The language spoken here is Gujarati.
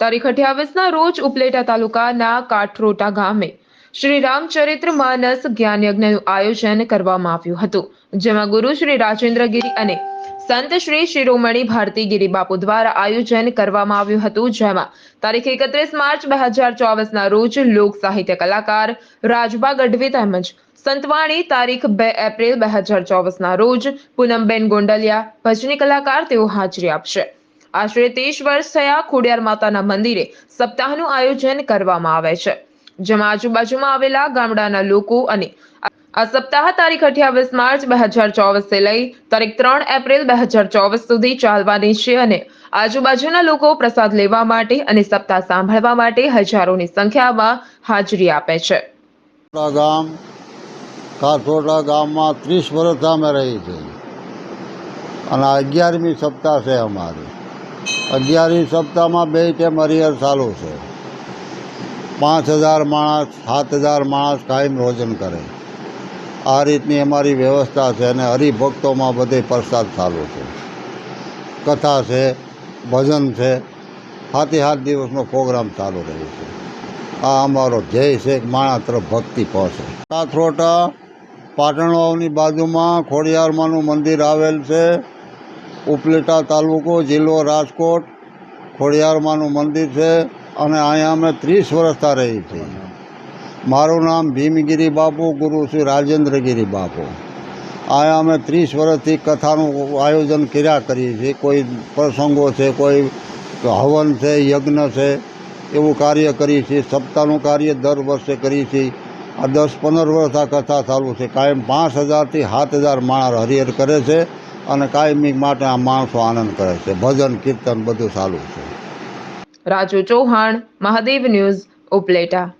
તારીખ અઠ્યાવીસના રોજ ઉપલેટા તાલુકાના કાઠરોટા ગામે શ્રી રામચરિત્ર માનસ જ્ઞાન યજ્ઞનું આયોજન કરવામાં આવ્યું હતું, જેમાં ગુરુ શ્રી રાજેન્દ્રગીરી અને સંત શ્રી શિરોમણી ભારતી ગિરી બાપુ દ્વારા આયોજન કરવામાં આવ્યું હતું, જેમાં તારીખ એકત્રીસ માર્ચ બે હજાર ચોવીસના રોજ લોક સાહિત્ય કલાકાર રાજબા ગઢવી તેમજ સંતવાણી તારીખ બે એપ્રિલ બે હજાર ચોવીસના રોજ પૂનમબેન ગોંડલિયા ભજની કલાકાર તેઓ હાજરી આપશે. આશરે ત્રીસ વર્ષ થયા ખોડિયાર માતાના મંદિરે સપ્તાહનું આયોજન કરવામાં આવે છે. જેમાં આજુબાજુમાં આવેલા ગામડાના લોકો અને આ સપ્તાહ તારીખ અઠ્યાવીસ માર્ચ બે હજાર ચોવીસથી લઈ તારીખ ત્રણ એપ્રિલ બે હજાર ચોવીસ સુધી ચાલવાની છે અને આજુબાજુના લોકો પ્રસાદ લેવા માટે અને સપ્તાહ સાંભળવા માટે હજારોની સંખ્યામાં હાજરી આપે છે. ગામ કાસોટા ગામમાં ત્રીસ વર્ષ અમે રહી છે. અને અગિયારમી સપ્તાહ છે અમારી. અગિયારમી સપ્તાહમાં બે ટેમ હરિહર ચાલુ છે. પાંચ હજાર માણસ, સાત હજાર માણસ કાયમ રોજન કરે. આ રીતની અમારી વ્યવસ્થા છે અને હરિભક્તોમાં બધે પ્રસાદ ચાલુ છે. કથા છે, ભજન છે. હાથે સાત દિવસનો પ્રોગ્રામ ચાલુ રહે છે. આ અમારો ધ્યેય છે કે માણસ તરફ ભક્તિ પહોંચે. કાથરોટા પાટણવાવની બાજુમાં ખોડિયારમાંનું મંદિર આવેલ છે. ઉપલેટા તાલુકો, જિલ્લો રાજકોટ, ખોડિયારમાંનું મંદિર છે અને અહીંયા અમે ત્રીસ વર્ષતા રહી છીએ. મારું નામ ભીમગીરી બાપુ, ગુરુ શ્રી રાજેન્દ્રગીરી બાપુ. અહીંયા અમે ત્રીસ વર્ષથી કથાનું આયોજન કર્યા કરીએ છીએ. કોઈ પ્રસંગો છે, કોઈ હવન છે, યજ્ઞ છે, એવું કાર્ય કરીએ છીએ. સપ્તાહનું કાર્ય દર વર્ષે કરીએ છીએ. આ દસ પંદર વર્ષ આ કથા ચાલુ છે. કાયમ પાંચ હજારથી સાત હજાર માણસ હરિહર કરે છે. અને કાયમી માટે આ માણસો આનંદ કરે છે. ભજન, કીર્તન બધું ચાલુ છે. રાજુ ચૌહાણ, મહાદેવ ન્યૂઝ, ઉપલેટા.